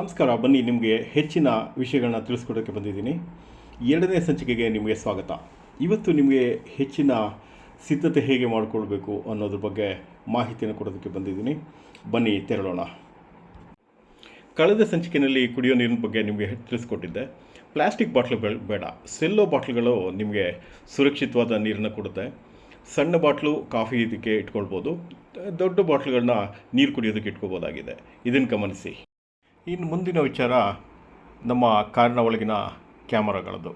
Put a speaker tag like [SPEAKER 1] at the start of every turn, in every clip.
[SPEAKER 1] ನಮಸ್ಕಾರ, ಬನ್ನಿ ನಿಮಗೆ ಹೆಚ್ಚಿನ ವಿಷಯಗಳನ್ನ ತಿಳಿಸ್ಕೊಡೋಕ್ಕೆ ಬಂದಿದ್ದೀನಿ. ಎರಡನೇ ಸಂಚಿಕೆಗೆ ನಿಮಗೆ ಸ್ವಾಗತ. ಇವತ್ತು ನಿಮಗೆ ಹೆಚ್ಚಿನ ಸಿದ್ಧತೆ ಹೇಗೆ ಮಾಡಿಕೊಳ್ಬೇಕು ಅನ್ನೋದ್ರ ಬಗ್ಗೆ ಮಾಹಿತಿಯನ್ನು ಕೊಡೋದಕ್ಕೆ ಬಂದಿದ್ದೀನಿ. ಬನ್ನಿ, ತೆರಳೋಣ. ಕಳೆದ ಸಂಚಿಕೆಯಲ್ಲಿ ಕುಡಿಯೋ ನೀರಿನ ಬಗ್ಗೆ ನಿಮಗೆ ತಿಳಿಸ್ಕೊಟ್ಟಿದ್ದೆ. ಪ್ಲಾಸ್ಟಿಕ್ ಬಾಟ್ಲು ಬೇಡ ಸೆಲ್ಲೋ ಬಾಟ್ಲುಗಳು ನಿಮಗೆ ಸುರಕ್ಷಿತವಾದ ನೀರನ್ನು ಕೊಡುತ್ತೆ. ಸಣ್ಣ ಬಾಟ್ಲು ಕಾಫಿ ಇದಕ್ಕೆ ಇಟ್ಕೊಳ್ಬೋದು. ದೊಡ್ಡ ಬಾಟ್ಲುಗಳನ್ನ ನೀರು ಕುಡಿಯೋದಕ್ಕೆ ಇಟ್ಕೋಬೋದಾಗಿದೆ. ಇದನ್ನು ಗಮನಿಸಿ. ಇನ್ನು ಮುಂದಿನ ವಿಚಾರ ನಮ್ಮ ಕಾರಿನ ಒಳಗಿನ ಕ್ಯಾಮರಾಗಳದ್ದು.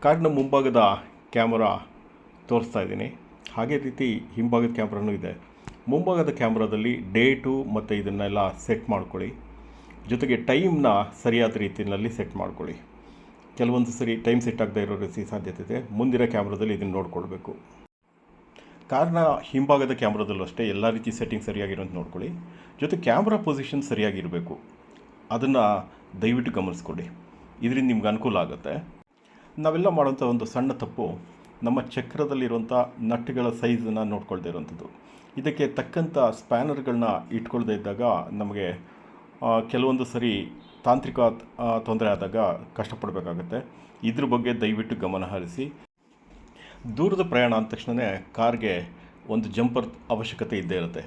[SPEAKER 1] ಕಾರಿನ ಮುಂಭಾಗದ ಕ್ಯಾಮರಾ ತೋರಿಸ್ತಾ ಇದ್ದೀನಿ. ಹಾಗೆ ರೀತಿ ಹಿಂಭಾಗದ ಕ್ಯಾಮ್ರಾನೂ ಇದೆ. ಮುಂಭಾಗದ ಕ್ಯಾಮ್ರಾದಲ್ಲಿ ಡೇಟು ಮತ್ತು ಇದನ್ನೆಲ್ಲ ಸೆಟ್ ಮಾಡ್ಕೊಳ್ಳಿ. ಜೊತೆಗೆ ಟೈಮ್ನ ಸರಿಯಾದ ರೀತಿಯಲ್ಲಿ ಸೆಟ್ ಮಾಡ್ಕೊಳ್ಳಿ. ಕೆಲವೊಂದು ಸರಿ ಟೈಮ್ ಸೆಟ್ ಆಗದೆ ಇರೋ ರೀತಿ ಸಾಧ್ಯತೆ ಇದೆ. ಮುಂದಿನ ಕ್ಯಾಮ್ರಾದಲ್ಲಿ ಇದನ್ನು ನೋಡ್ಕೊಳ್ಬೇಕು. ಕಾರ್ನ ಹಿಂಭಾಗದ ಕ್ಯಾಮ್ರಾದಲ್ಲೂ ಅಷ್ಟೇ ಎಲ್ಲ ರೀತಿ ಸೆಟ್ಟಿಂಗ್ ಸರಿಯಾಗಿರೋಂತ ನೋಡ್ಕೊಳ್ಳಿ. ಜೊತೆ ಕ್ಯಾಮ್ರಾ ಪೊಸಿಷನ್ ಸರಿಯಾಗಿರಬೇಕು. ಅದನ್ನು ದಯವಿಟ್ಟು ಗಮನಿಸ್ಕೊಳ್ಳಿ. ಇದರಿಂದ ನಿಮ್ಗೆ ಅನುಕೂಲ ಆಗುತ್ತೆ. ನಾವೆಲ್ಲ ಮಾಡೋಂಥ ಒಂದು ಸಣ್ಣ ತಪ್ಪು ನಮ್ಮ ಚಕ್ರದಲ್ಲಿರುವಂಥ ನಟ್ಗಳ ಸೈಜನ್ನು ನೋಡ್ಕೊಳ್ದೇ ಇರೋಂಥದ್ದು ಇದಕ್ಕೆ ತಕ್ಕಂಥ ಸ್ಪ್ಯಾನರ್ಗಳನ್ನ ಇಟ್ಕೊಳ್ದೇ ಇದ್ದಾಗ ನಮಗೆ ಕೆಲವೊಂದು ಸರಿ ತಾಂತ್ರಿಕ ತೊಂದರೆ ಆದಾಗ ಕಷ್ಟಪಡಬೇಕಾಗತ್ತೆ. ಇದ್ರ ಬಗ್ಗೆ ದಯವಿಟ್ಟು ಗಮನ ಹರಿಸಿ. ದೂರದ ಪ್ರಯಾಣ ಅಂದ ತಕ್ಷಣವೇ ಕಾರ್ಗೆ ಒಂದು ಜಂಪರ್ ಅವಶ್ಯಕತೆ ಇದ್ದೇ ಇರುತ್ತೆ.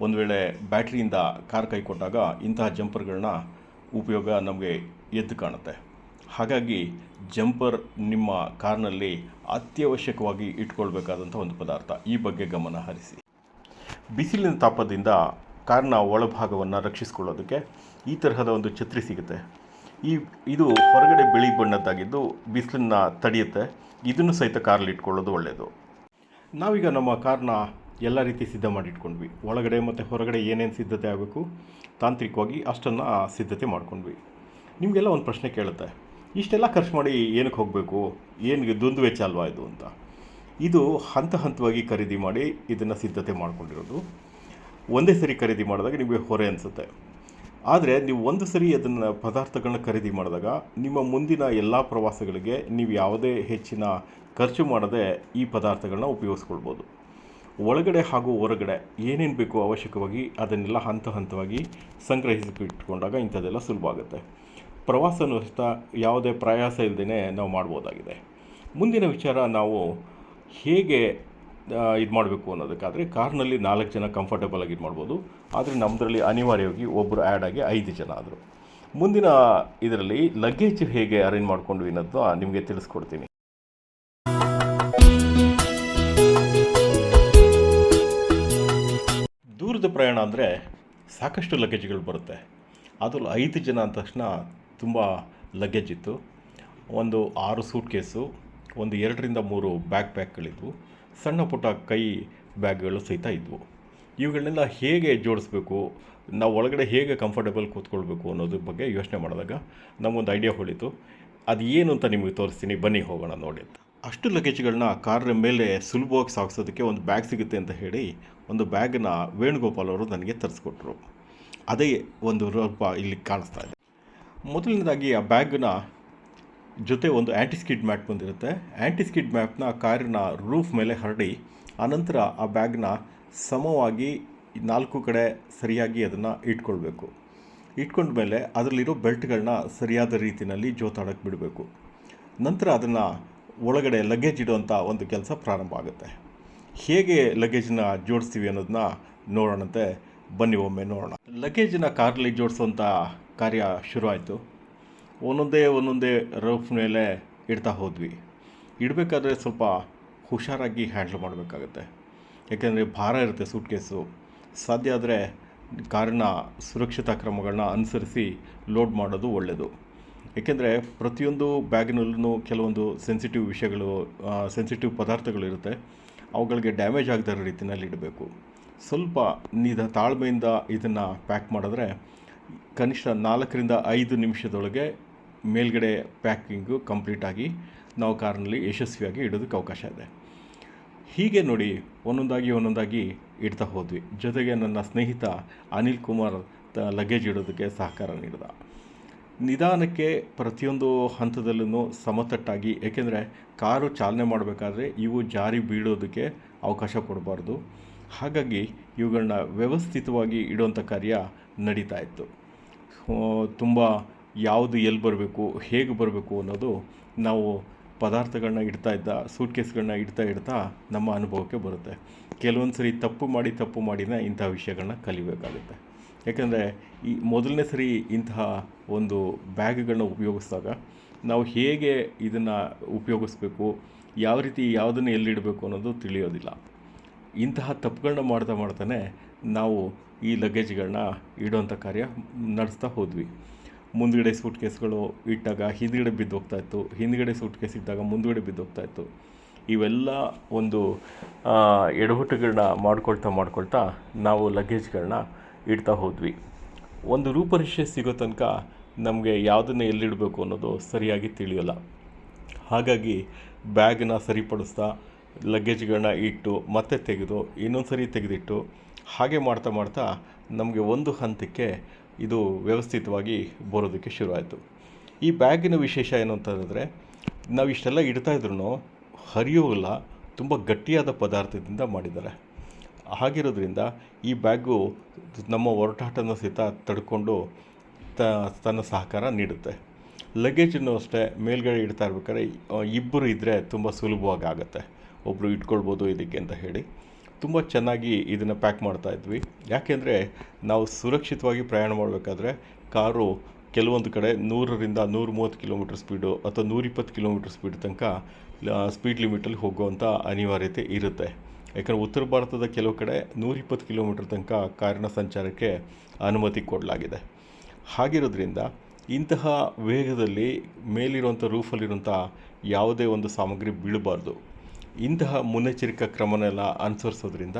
[SPEAKER 1] ಒಂದು ವೇಳೆ ಬ್ಯಾಟ್ರಿಯಿಂದ ಕಾರ್ ಕೈ ಕೊಟ್ಟಾಗ ಇಂತಹ ಜಂಪರ್ಗಳನ್ನ ಉಪಯೋಗ ನಮಗೆ ಎದ್ದು ಕಾಣುತ್ತೆ. ಹಾಗಾಗಿ ಜಂಪರ್ ನಿಮ್ಮ ಕಾರ್ನಲ್ಲಿ ಅತ್ಯವಶ್ಯಕವಾಗಿ ಇಟ್ಕೊಳ್ಬೇಕಾದಂಥ ಒಂದು ಪದಾರ್ಥ. ಈ ಬಗ್ಗೆ ಗಮನ ಹರಿಸಿ. ಬಿಸಿಲಿನ ತಾಪದಿಂದ ಕಾರ್ನ ಒಳಭಾಗವನ್ನು ರಕ್ಷಿಸಿಕೊಳ್ಳೋದಕ್ಕೆ ಈ ತರಹದ ಒಂದು ಛತ್ರಿ ಸಿಗುತ್ತೆ. ಈ ಇದು ಹೊರಗಡೆ ಬಿಳಿ ಬಣ್ಣದ್ದಾಗಿದ್ದು ಬಿಸಿಲನ್ನ ತಡೆಯುತ್ತೆ. ಇದನ್ನು ಸಹಿತ ಕಾರಲ್ಲಿ ಇಟ್ಕೊಳ್ಳೋದು ಒಳ್ಳೆಯದು ನಾವೀಗ ನಮ್ಮ ಕಾರನ್ನ ಎಲ್ಲ ರೀತಿ ಸಿದ್ಧ ಮಾಡಿ ಇಟ್ಕೊಂಡ್ವಿ ಒಳಗಡೆ ಮತ್ತು ಹೊರಗಡೆ ಏನೇನು ಸಿದ್ಧತೆ ಆಗಬೇಕು? ತಾಂತ್ರಿಕವಾಗಿ ಅಷ್ಟನ್ನು ಸಿದ್ಧತೆ ಮಾಡ್ಕೊಂಡ್ವಿ. ನಿಮಗೆಲ್ಲ ಒಂದು ಪ್ರಶ್ನೆ ಕೇಳುತ್ತೆ. ಇಷ್ಟೆಲ್ಲ ಖರ್ಚು ಮಾಡಿ ಏನಕ್ಕೆ ಹೋಗಬೇಕು? ಏನು ದುಂದು ವೆಚ್ಚ ಅಲ್ವಾ ಇದು ಅಂತ. ಇದು ಹಂತ ಹಂತವಾಗಿ ಖರೀದಿ ಮಾಡಿ ಇದನ್ನು ಸಿದ್ಧತೆ ಮಾಡ್ಕೊಂಡಿರೋದು. ಒಂದೇ ಸರಿ ಖರೀದಿ ಮಾಡಿದಾಗ ನಿಮಗೆ ಹೊರೆ ಅನಿಸುತ್ತೆ. ಆದರೆ ನೀವು ಒಂದು ಸರಿ ಅದನ್ನು ಪದಾರ್ಥಗಳನ್ನ ಖರೀದಿ ಮಾಡಿದಾಗ ನಿಮ್ಮ ಮುಂದಿನ ಎಲ್ಲ ಪ್ರವಾಸಗಳಿಗೆ ನೀವು ಯಾವುದೇ ಹೆಚ್ಚಿನ ಖರ್ಚು ಮಾಡದೆ ಈ ಪದಾರ್ಥಗಳನ್ನ ಉಪಯೋಗಿಸ್ಕೊಳ್ಬೋದು. ಒಳಗಡೆ ಹಾಗೂ ಹೊರಗಡೆ ಏನೇನು ಬೇಕು ಅವಶ್ಯಕವಾಗಿ ಅದನ್ನೆಲ್ಲ ಹಂತ ಹಂತವಾಗಿ ಸಂಗ್ರಹಿಸಿ ಇಟ್ಕೊಂಡಾಗ ಇಂಥದ್ದೆಲ್ಲ ಸುಲಭ ಆಗುತ್ತೆ. ಪ್ರವಾಸನೂ ಸಹಿತ ಯಾವುದೇ ಪ್ರಯಾಸ ಇಲ್ಲದೇ ನಾವು ಮಾಡ್ಬೋದಾಗಿದೆ. ಮುಂದಿನ ವಿಚಾರ ನಾವು ಹೇಗೆ ಇದು ಮಾಡಬೇಕು ಅನ್ನೋದಕ್ಕಾದರೆ ಕಾರ್ನಲ್ಲಿ ನಾಲ್ಕು ಜನ ಕಂಫರ್ಟಬಲ್ ಆಗಿ ಇದು ಮಾಡ್ಬೋದು. ಆದರೆ ನಮ್ಮದರಲ್ಲಿ ಅನಿವಾರ್ಯವಾಗಿ ಒಬ್ಬರು ಆ್ಯಡ್ ಆಗಿ ಐದು ಜನ ಆದರು. ಮುಂದಿನ ಇದರಲ್ಲಿ ಲಗೇಜ್ ಹೇಗೆ ಅರೇಂಜ್ ಮಾಡ್ಕೊಂಡ್ವಿ ಅನ್ನೋದನ್ನ ನಿಮಗೆ ತಿಳಿಸ್ಕೊಡ್ತೀನಿ. ದೂರದ ಪ್ರಯಾಣ ಅಂದರೆ ಸಾಕಷ್ಟು ಲಗೇಜ್ಗಳು ಬರುತ್ತೆ. ಅದರಲ್ಲಿ ಐದು ಜನ ಅಂದ ತಕ್ಷಣ ತುಂಬ ಲಗೇಜ್ ಇತ್ತು. ಒಂದು ಆರು ಸೂಟ್ ಕೇಸು ಒಂದು ಎರಡರಿಂದ ಮೂರು ಬ್ಯಾಕ್ ಪ್ಯಾಕ್ಗಳಿದ್ವು ಸಣ್ಣ ಪುಟ್ಟ ಕೈ ಬ್ಯಾಗ್ಗಳು ಸಹಿತ ಇದ್ವು. ಇವುಗಳನ್ನೆಲ್ಲ ಹೇಗೆ ಜೋಡಿಸ್ಬೇಕು, ನಾವು ಒಳಗಡೆ ಹೇಗೆ ಕಂಫರ್ಟಬಲ್ ಕೂತ್ಕೊಳ್ಬೇಕು ಅನ್ನೋದ್ರ ಬಗ್ಗೆ ಯೋಚನೆ ಮಾಡಿದಾಗ ನಮಗೊಂದು ಐಡಿಯಾ ಹೊಳಿತು. ಅದು ಏನು ಅಂತ ನಿಮಗೆ ತೋರಿಸ್ತೀನಿ. ಬನ್ನಿ, ಹೋಗೋಣ ನೋಡಿ ಅಂತ. ಅಷ್ಟು ಲಗೇಜ್ಗಳನ್ನ ಕಾರ್ ಮೇಲೆ ಸುಲಭವಾಗಿ ಸಾಗಿಸೋದಕ್ಕೆ ಒಂದು ಬ್ಯಾಗ್ ಸಿಗುತ್ತೆ ಅಂತ ಹೇಳಿ ಒಂದು ಬ್ಯಾಗನ್ನ ವೇಣುಗೋಪಾಲ್ ಅವರು ನನಗೆ ತರಿಸ್ಕೊಟ್ರು. ಅದೇ ಒಂದು ರೂಪ ಇಲ್ಲಿ ಕಾಣಿಸ್ತಾ ಇದೆ. ಮೊದಲನೇದಾಗಿ ಆ ಬ್ಯಾಗ್ನ ಜೊತೆ ಒಂದು ಆ್ಯಂಟಿಸ್ಕಿಡ್ ಮ್ಯಾಟ್ ಬಂದಿರುತ್ತೆ. ಆ್ಯಂಟಿಸ್ಕಿಡ್ ಮ್ಯಾಪ್ನ ಕಾರಿನ ರೂಫ್ ಮೇಲೆ ಹರಡಿ, ಆನಂತರ ಆ ಬ್ಯಾಗ್ನ ಸಮವಾಗಿ ನಾಲ್ಕು ಕಡೆ ಸರಿಯಾಗಿ ಅದನ್ನು ಇಟ್ಕೊಳ್ಬೇಕು. ಇಟ್ಕೊಂಡ ಮೇಲೆ ಅದರಲ್ಲಿರೋ ಬೆಲ್ಟ್ಗಳನ್ನ ಸರಿಯಾದ ರೀತಿಯಲ್ಲಿ ಜೋತಾಡಕ್ಕೆ ಬಿಡಬೇಕು. ನಂತರ ಅದನ್ನು ಒಳಗಡೆ ಲಗೇಜ್ ಇಡುವಂಥ ಒಂದು ಕೆಲಸ ಪ್ರಾರಂಭ ಆಗುತ್ತೆ. ಹೇಗೆ ಲಗೇಜನ್ನ ಜೋಡಿಸ್ತೀವಿ ಅನ್ನೋದನ್ನ ನೋಡೋಣಂತೆ. ಬನ್ನಿ ಒಮ್ಮೆ ನೋಡೋಣ. ಲಗೇಜನ್ನ ಕಾರಲ್ಲಿ ಜೋಡಿಸುವಂಥ ಕಾರ್ಯ ಶುರುವಾಯಿತು. ಒಂದೊಂದೇ ಒಂದೊಂದೇ ರಫ್ ಮೇಲೆ ಇಡ್ತಾ ಹೋದ್ವಿ. ಇಡಬೇಕಾದ್ರೆ ಸ್ವಲ್ಪ ಹುಷಾರಾಗಿ ಹ್ಯಾಂಡ್ಲ್ ಮಾಡಬೇಕಾಗತ್ತೆ. ಯಾಕೆಂದರೆ ಭಾರ ಇರುತ್ತೆ ಸೂಟ್ ಕೇಸು ಸಾಧ್ಯ ಆದರೆ ಕಾರಿನ ಸುರಕ್ಷತಾ ಕ್ರಮಗಳನ್ನ ಅನುಸರಿಸಿ ಲೋಡ್ ಮಾಡೋದು ಒಳ್ಳೆಯದು ಏಕೆಂದರೆ ಪ್ರತಿಯೊಂದು ಬ್ಯಾಗಿನಲ್ಲೂ ಕೆಲವೊಂದು ಸೆನ್ಸಿಟಿವ್ ವಿಷಯಗಳು ಸೆನ್ಸಿಟಿವ್ ಪದಾರ್ಥಗಳಿರುತ್ತೆ ಅವುಗಳಿಗೆ ಡ್ಯಾಮೇಜ್ ಆಗದ ರೀತಿಯಲ್ಲಿ ಇಡಬೇಕು. ಸ್ವಲ್ಪ ನಿಧ ತಾಳ್ಮೆಯಿಂದ ಇದನ್ನು ಪ್ಯಾಕ್ ಮಾಡಿದ್ರೆ ಕನಿಷ್ಠ ನಾಲ್ಕರಿಂದ ಐದು ನಿಮಿಷದೊಳಗೆ ಮೇಲ್ಗಡೆ ಪ್ಯಾಕಿಂಗು ಕಂಪ್ಲೀಟಾಗಿ ನಾವು ಕಾರ್ನಲ್ಲಿ ಯಶಸ್ವಿಯಾಗಿ ಇಡೋದಕ್ಕೆ ಅವಕಾಶ ಇದೆ. ಹೀಗೆ ನೋಡಿ ಒಂದೊಂದಾಗಿ ಒಂದೊಂದಾಗಿ ಇಡ್ತಾ ಹೋದ್ವಿ. ಜೊತೆಗೆ ನನ್ನ ಸ್ನೇಹಿತ ಅನಿಲ್ ಕುಮಾರ್ ತ ಲಗೇಜ್ ಇಡೋದಕ್ಕೆ ಸಹಕಾರ ನೀಡಿದ. ನಿಧಾನಕ್ಕೆ ಪ್ರತಿಯೊಂದು ಹಂತದಲ್ಲೂ ಸಮತಟ್ಟಾಗಿ, ಏಕೆಂದರೆ ಕಾರು ಚಾಲನೆ ಮಾಡಬೇಕಾದ್ರೆ ಇವು ಜಾರಿ ಬೀಳೋದಕ್ಕೆ ಅವಕಾಶ ಕೊಡಬಾರ್ದು. ಹಾಗಾಗಿ ಇವುಗಳನ್ನ ವ್ಯವಸ್ಥಿತವಾಗಿ ಇಡುವಂಥ ಕಾರ್ಯ ನಡೀತಾ ಇತ್ತು. ತುಂಬ ಯಾವುದು ಎಲ್ಲಿ ಬರಬೇಕು, ಹೇಗೆ ಬರಬೇಕು ಅನ್ನೋದು ನಾವು ಪದಾರ್ಥಗಳನ್ನ ಇಡ್ತಾ ಇದ್ದ ಸೂಟ್ ಕೇಸ್ಗಳನ್ನ ಇಡ್ತಾ ಇಡ್ತಾ ನಮ್ಮ ಅನುಭವಕ್ಕೆ ಬರುತ್ತೆ. ಕೆಲವೊಂದು ಸರಿ ತಪ್ಪು ಮಾಡಿ ತಪ್ಪು ಮಾಡಿನೇ ಇಂಥ ವಿಷಯಗಳನ್ನ ಕಲಿಬೇಕಾಗುತ್ತೆ. ಯಾಕೆಂದರೆ ಈ ಮೊದಲನೇ ಸರಿ ಇಂತಹ ಒಂದು ಬ್ಯಾಗ್ಗಳನ್ನ ಉಪಯೋಗಿಸಿದಾಗ ನಾವು ಹೇಗೆ ಇದನ್ನು ಉಪಯೋಗಿಸ್ಬೇಕು, ಯಾವ ರೀತಿ ಯಾವುದನ್ನು ಎಲ್ಲಿಡಬೇಕು ಅನ್ನೋದು ತಿಳಿಯೋದಿಲ್ಲ. ಇಂತಹ ತಪ್ಪುಗಳನ್ನ ಮಾಡ್ತಾ ಮಾಡ್ತಾನೆ ನಾವು ಈ ಲಗೇಜ್ಗಳನ್ನ ಇಡೋಂಥ ಕಾರ್ಯ ನಡೆಸ್ತಾ ಹೋದ್ವಿ. ಮುಂದ್ಗಡೆ ಸೂಟ್ ಕೇಸ್ಗಳು ಇಟ್ಟಾಗ ಹಿಂದ್ಗಡೆ ಬಿದ್ದು ಹೋಗ್ತಾ ಇತ್ತು. ಹಿಂದ್ಗಡೆ ಸೂಟ್ ಕೇಸ್ ಇಟ್ಟಾಗ ಮುಂದ್ಗಡೆ ಬಿದ್ದು ಹೋಗ್ತಾ ಇತ್ತು. ಇವೆಲ್ಲ ಒಂದು ಎಡವಟ್ಟುಗಳನ್ನ ಮಾಡ್ಕೊಳ್ತಾ ಮಾಡ್ಕೊಳ್ತಾ ನಾವು ಲಗೇಜ್ಗಳನ್ನ ಇಡ್ತಾ ಹೋದ್ವಿ. ಒಂದು ರೂಪರೇಷೆ ಸಿಗೋ ತನಕ ನಮಗೆ ಯಾವುದನ್ನು ಎಲ್ಲಿಡಬೇಕು ಅನ್ನೋದು ಸರಿಯಾಗಿ ತಿಳಿಯೋಲ್ಲ. ಹಾಗಾಗಿ ಬ್ಯಾಗನ್ನ ಸರಿಪಡಿಸ್ತಾ ಲಗೇಜ್ಗಳನ್ನ ಇಟ್ಟು ಮತ್ತೆ ತೆಗೆದು ಇನ್ನೊಂದು ಸರಿ ತೆಗೆದಿಟ್ಟು ಹಾಗೆ ಮಾಡ್ತಾ ಮಾಡ್ತಾ ನಮಗೆ ಒಂದು ಹಂತಕ್ಕೆ ಇದು ವ್ಯವಸ್ಥಿತವಾಗಿ ಬರೋದಕ್ಕೆ ಶುರುವಾಯಿತು. ಈ ಬ್ಯಾಗಿನ ವಿಶೇಷ ಏನು ಅಂತ ನಾವು ಇಷ್ಟೆಲ್ಲ ಇಡ್ತಾ ಇದ್ರೂ ಹರಿಯೋಲ್ಲ ತುಂಬ ಗಟ್ಟಿಯಾದ ಪದಾರ್ಥದಿಂದ ಮಾಡಿದ್ದಾರೆ. ಹಾಗಿರೋದ್ರಿಂದ ಈ ಬ್ಯಾಗು ನಮ್ಮ ಹೊರಟಾಟನ ಸಹಿತ ತಡ್ಕೊಂಡು ತನ್ನ ಸಹಕಾರ ನೀಡುತ್ತೆ. ಲಗೇಜನ್ನು ಅಷ್ಟೇ ಮೇಲ್ಗಡೆ ಇಡ್ತಾ ಇರ್ಬೇಕಾದ್ರೆ ಇಬ್ಬರು ಇದ್ದರೆ ತುಂಬ ಸುಲಭವಾಗಿ ಆಗುತ್ತೆ. ಒಬ್ಬರು ಇಟ್ಕೊಳ್ಬೋದು ಇದಕ್ಕೆ ಅಂತ ಹೇಳಿ. ತುಂಬ ಚೆನ್ನಾಗಿ ಇದನ್ನು ಪ್ಯಾಕ್ ಮಾಡ್ತಾ ಇದ್ವಿ. ಯಾಕೆಂದರೆ ನಾವು ಸುರಕ್ಷಿತವಾಗಿ ಪ್ರಯಾಣ ಮಾಡಬೇಕಾದ್ರೆ ಕಾರು ಕೆಲವೊಂದು ಕಡೆ ನೂರರಿಂದ ನೂರ ಮೂವತ್ತು ಕಿಲೋಮೀಟ್ರ್ ಸ್ಪೀಡು ಅಥವಾ ನೂರಿಪ್ಪತ್ತು ಕಿಲೋಮೀಟ್ರ್ ಸ್ಪೀಡ್ ತನಕ ಸ್ಪೀಡ್ ಲಿಮಿಟಲ್ಲಿ ಹೋಗುವಂಥ ಅನಿವಾರ್ಯತೆ ಇರುತ್ತೆ. ಯಾಕಂದರೆ ಉತ್ತರ ಭಾರತದ ಕೆಲವು ಕಡೆ ನೂರಿಪ್ಪತ್ತು ಕಿಲೋಮೀಟ್ರ್ ತನಕ ಕಾರಿನ ಸಂಚಾರಕ್ಕೆ ಅನುಮತಿ ಕೊಡಲಾಗಿದೆ. ಹಾಗಿರೋದ್ರಿಂದ ಇಂತಹ ವೇಗದಲ್ಲಿ ಮೇಲಿರುವಂಥ ರೂಫಲ್ಲಿರುವಂಥ ಯಾವುದೇ ಒಂದು ಸಾಮಗ್ರಿ ಬೀಳಬಾರ್ದು. ಇಂತಹ ಮುನ್ನೆಚ್ಚರಿಕಾ ಕ್ರಮನೆಲ್ಲ ಅನುಸರಿಸೋದ್ರಿಂದ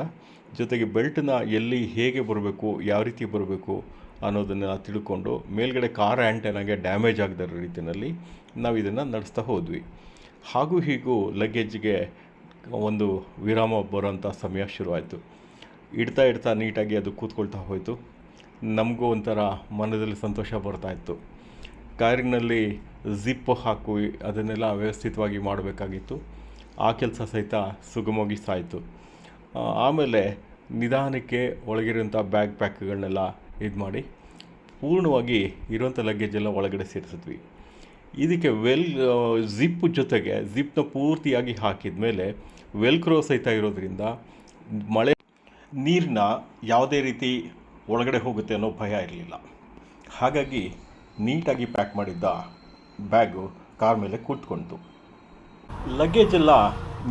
[SPEAKER 1] ಜೊತೆಗೆ ಬೆಲ್ಟನ್ನ ಎಲ್ಲಿ ಹೇಗೆ ಬರಬೇಕು, ಯಾವ ರೀತಿ ಬರಬೇಕು ಅನ್ನೋದನ್ನೆಲ್ಲ ತಿಳ್ಕೊಂಡು ಮೇಲ್ಗಡೆ ಕಾರ್ ಆ್ಯಂಟೆನಾಗೆ ಡ್ಯಾಮೇಜ್ ಆಗದ ರೀತಿಯಲ್ಲಿ ನಾವು ಇದನ್ನು ನಡೆಸ್ತಾ ಹೋದ್ವಿ. ಹಾಗೂ ಹೀಗೂ ಲಗೇಜ್ಗೆ ಒಂದು ವಿರಾಮ ಬರೋಂಥ ಸಮಯ ಶುರುವಾಯಿತು. ಇಡ್ತಾ ಇಡ್ತಾ ನೀಟಾಗಿ ಅದು ಕೂತ್ಕೊಳ್ತಾ ಹೋಯಿತು. ನಮಗೂ ಒಂಥರ ಮನದಲ್ಲಿ ಸಂತೋಷ ಬರ್ತಾ ಇತ್ತು. ಕಾರಿನಲ್ಲಿ ಜಿಪ್ ಹಾಕು ಅದನ್ನೆಲ್ಲ ವ್ಯವಸ್ಥಿತವಾಗಿ ಮಾಡಬೇಕಾಗಿತ್ತು. ಆ ಕೆಲಸ ಸಹಿತ ಸುಗಮವಾಗಿ ಸಾಯಿತು ಆಮೇಲೆ ನಿಧಾನಕ್ಕೆ ಒಳಗಿರುವಂಥ ಬ್ಯಾಗ್ ಪ್ಯಾಕ್ಗಳನ್ನೆಲ್ಲ ಇದು ಮಾಡಿ ಪೂರ್ಣವಾಗಿ ಇರುವಂಥ ಲಗೇಜೆಲ್ಲ ಒಳಗಡೆ ಸೇರಿಸಿದ್ವಿ. ಇದಕ್ಕೆ ವೆಲ್ ಜಿಪ್ ಜೊತೆಗೆ ಜಿಪ್ನ ಪೂರ್ತಿಯಾಗಿ ಹಾಕಿದ ಮೇಲೆ ವೆಲ್ಕ್ರೋ ಸಹಿತ ಇರೋದ್ರಿಂದ ಮಳೆ ನೀರನ್ನ ಯಾವುದೇ ರೀತಿ ಒಳಗಡೆ ಹೋಗುತ್ತೆ ಅನ್ನೋ ಭಯ ಇರಲಿಲ್ಲ. ಹಾಗಾಗಿ ನೀಟಾಗಿ ಪ್ಯಾಕ್ ಮಾಡಿದ್ದ ಬ್ಯಾಗು ಕಾರ್ ಮೇಲೆ ಕೂತ್ಕೊಳ್ತು ಲಗೇಜ್ ಎಲ್ಲ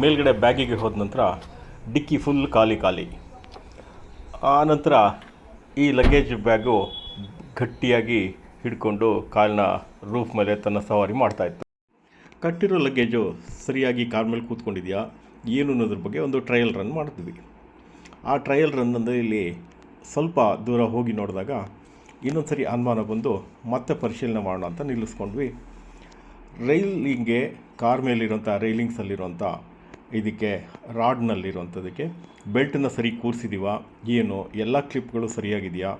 [SPEAKER 1] ಮೇಲ್ಗಡೆ ಬ್ಯಾಗಿಗೆ ಹೋದ ನಂತರ ಡಿಕ್ಕಿ ಫುಲ್ ಖಾಲಿ ಖಾಲಿ. ಆ ನಂತರ ಈ ಲಗೇಜ್ ಬ್ಯಾಗು ಗಟ್ಟಿಯಾಗಿ ಹಿಡ್ಕೊಂಡು ಕಾಲಿನ ರೂಫ್ ಮೇಲೆ ತನ್ನ ಸವಾರಿ ಮಾಡ್ತಾಯಿತ್ತು ಕಟ್ಟಿರೋ ಲಗೇಜು ಸರಿಯಾಗಿ ಕಾರ್ ಮೇಲೆ ಕೂತ್ಕೊಂಡಿದೆಯಾ ಏನು ಅನ್ನೋದ್ರ ಬಗ್ಗೆ ಒಂದು ಟ್ರಯಲ್ ರನ್ ಮಾಡ್ತೀವಿ. ಆ ಟ್ರಯಲ್ ರನ್ ಅಂದರೆ ಇಲ್ಲಿ ಸ್ವಲ್ಪ ದೂರ ಹೋಗಿ ನೋಡಿದಾಗ ಇನ್ನೊಂದು ಸರಿ ಅನುಮಾನ ಬಂದು ಮತ್ತೆ ಪರಿಶೀಲನೆ ಮಾಡೋಣ ಅಂತ ನಿಲ್ಲಿಸ್ಕೊಂಡ್ವಿ. ರೈಲಿಂಗ್ಗೆ ಕಾರ್ ಮೇಲಿರುವಂಥ ರೈಲಿಂಗ್ಸಲ್ಲಿರುವಂಥ ಇದಕ್ಕೆ ರಾಡ್ನಲ್ಲಿರುವಂಥದಕ್ಕೆ ಬೆಲ್ಟನ್ನು ಸರಿ ಕೂರಿಸಿದೀವ? ಏನು? ಎಲ್ಲ ಕ್ಲಿಪ್ಗಳು ಸರಿಯಾಗಿದೆಯಾ?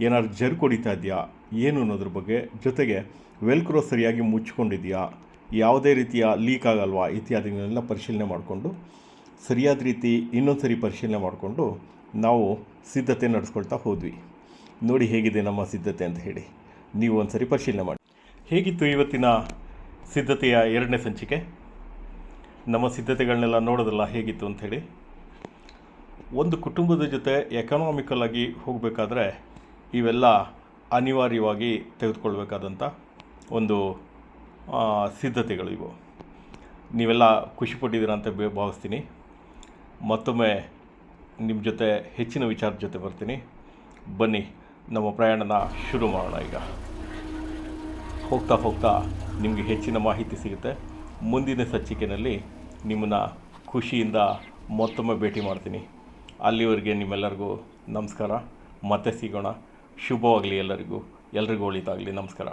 [SPEAKER 1] ಏನಾದ್ರು ಜರ್ ಹೊಡಿತಾ ಇದೆಯಾ? ಏನು ಅನ್ನೋದ್ರ ಬಗ್ಗೆ ಜೊತೆಗೆ ವೆಲ್ಕ್ರೋ ಸರಿಯಾಗಿ ಮುಚ್ಕೊಂಡಿದೆಯಾ? ಯಾವುದೇ ರೀತಿಯ ಲೀಕ್ ಆಗಲ್ವಾ? ಇತ್ಯಾದಿಗಳನ್ನೆಲ್ಲ ಪರಿಶೀಲನೆ ಮಾಡಿಕೊಂಡು, ಸರಿಯಾದ ರೀತಿ ಇನ್ನೊಂದು ಸರಿ ಪರಿಶೀಲನೆ ಮಾಡಿಕೊಂಡು ನಾವು ಸಿದ್ಧತೆ ನಡೆಸ್ಕೊಳ್ತಾ ಹೋದ್ವಿ. ನೋಡಿ ಹೇಗಿದೆ ನಮ್ಮ ಸಿದ್ಧತೆ ಅಂತ ಹೇಳಿ. ನೀವು ಒಂದು ಸರಿ ಪರಿಶೀಲನೆ ಮಾಡಿ. ಹೇಗಿತ್ತು ಇವತ್ತಿನ ಸಿದ್ಧತೆಯ ಎರಡನೇ ಸಂಚಿಕೆ. ನಮ್ಮ ಸಿದ್ಧತೆಗಳನ್ನೆಲ್ಲ ನೋಡೋದಲ್ಲ ಹೇಗಿತ್ತು ಅಂಥೇಳಿ. ಒಂದು ಕುಟುಂಬದ ಜೊತೆ ಎಕನಾಮಿಕಲ್ ಆಗಿ ಹೋಗಬೇಕಾದ್ರೆ ಇವೆಲ್ಲ ಅನಿವಾರ್ಯವಾಗಿ ತೆಗೆದುಕೊಳ್ಬೇಕಾದಂಥ ಒಂದು ಸಿದ್ಧತೆಗಳು ಇವು. ನೀವೆಲ್ಲ ಖುಷಿಪಟ್ಟಿದ್ದೀರಾ ಅಂತ ಭಾವಿಸ್ತೀನಿ. ಮತ್ತೊಮ್ಮೆ ನಿಮ್ಮ ಜೊತೆ ಹೆಚ್ಚಿನ ವಿಚಾರದ ಜೊತೆ ಬರ್ತೀನಿ. ಬನ್ನಿ, ನಮ್ಮ ಪ್ರಯಾಣನ ಶುರು ಮಾಡೋಣ ಈಗ. ಹೋಗ್ತಾ ಹೋಗ್ತಾ ನಿಮಗೆ ಹೆಚ್ಚಿನ ಮಾಹಿತಿ ಸಿಗುತ್ತೆ. ಮುಂದಿನ ಸಂಚಿಕೆಯಲ್ಲಿ ನಿಮ್ಮನ್ನು ಖುಷಿಯಿಂದ ಮತ್ತೊಮ್ಮೆ ಭೇಟಿ ಮಾಡ್ತೀನಿ. ಅಲ್ಲಿವರೆಗೆ ನಿಮ್ಮೆಲ್ಲರಿಗೂ ನಮಸ್ಕಾರ. ಮತ್ತೆ ಸಿಗೋಣ. ಶುಭವಾಗಲಿ ಎಲ್ಲರಿಗೂ. ಎಲ್ರಿಗೂ ಒಳಿತಾಗಲಿ ನಮಸ್ಕಾರ.